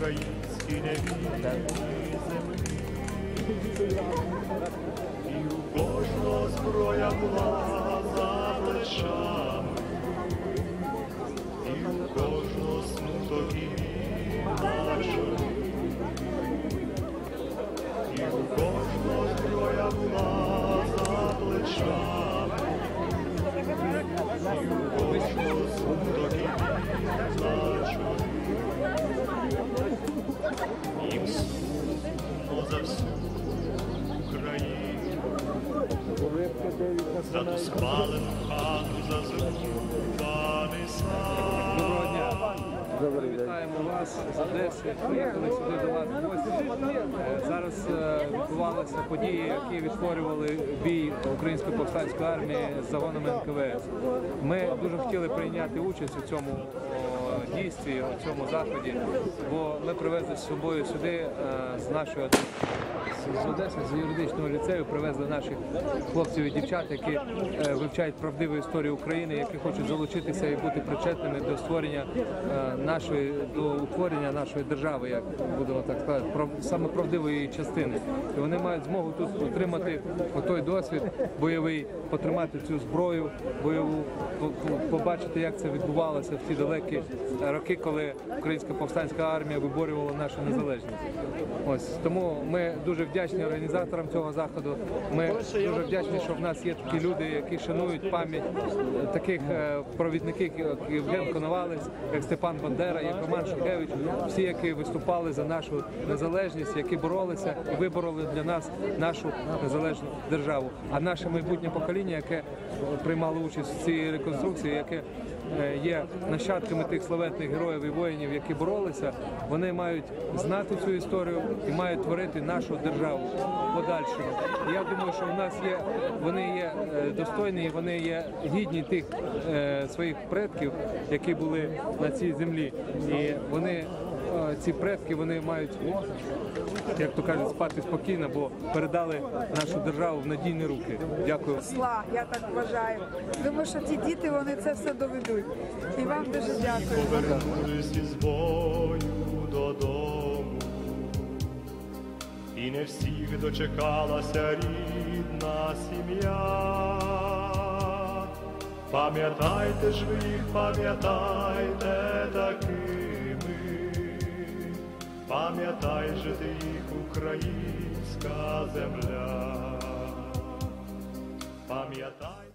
українській невільній землі. І у кожного зброя була за плечами, за ту спалену хату, за зруйнований сад. Доброго дня. Вітаємо вас з Одеси. Приїхали сюди до вас в гості. Е, Зараз е, відбувалися події, які відтворювали бій української повстанської армії з загонами НКВС. Ми дуже хотіли прийняти участь у цьому дійстві, у цьому заході, бо ми привезли з собою сюди е, з нашої з Одеси, з юридичного ліцею привезли наших хлопців і дівчат, які е, вивчають правдиву історію України, які хочуть залучитися і бути причетними до створення е, нашої до утворення нашої держави, як будемо так сказати, саме правдивої частини. І вони мають змогу тут отримати той досвід бойовий, потримати цю зброю бойову, по- по- побачити, як це відбувалося в ті далекі роки, коли українська повстанська армія виборювала нашу незалежність. Ось тому ми дуже вдячні організаторам цього заходу. Ми дуже вдячні, що в нас є такі люди, які шанують пам'ять таких е, провідників, як Євген Коновалець, як Степан Бандера, як Роман Шухевич, всі, які виступали за нашу незалежність, які боролися і вибороли для нас нашу незалежну державу. А наше майбутнє покоління, яке приймало участь в цій реконструкції, яке е, є нащадками тих славетних героїв і воїнів, які боролися, вони мають знати цю історію і мають творити нашу державу подальшому. Я думаю, що в нас є вони є е, достойні, і вони є гідні тих е, своїх предків, які були на цій землі, і вони. Ці предки вони мають, як то кажуть, спати спокійно, бо передали нашу державу в надійні руки. Дякую. Сла, я так вважаю. Думаю, що ті діти вони це все доведуть. І вам дуже дякую. Повернулись із бою додому, і не всіх дочекалася рідна сім'я. Пам'ятайте ж ви їх, пам'ятайте такими, пам'ятай же ти їх, українська земля. Пам'ятай.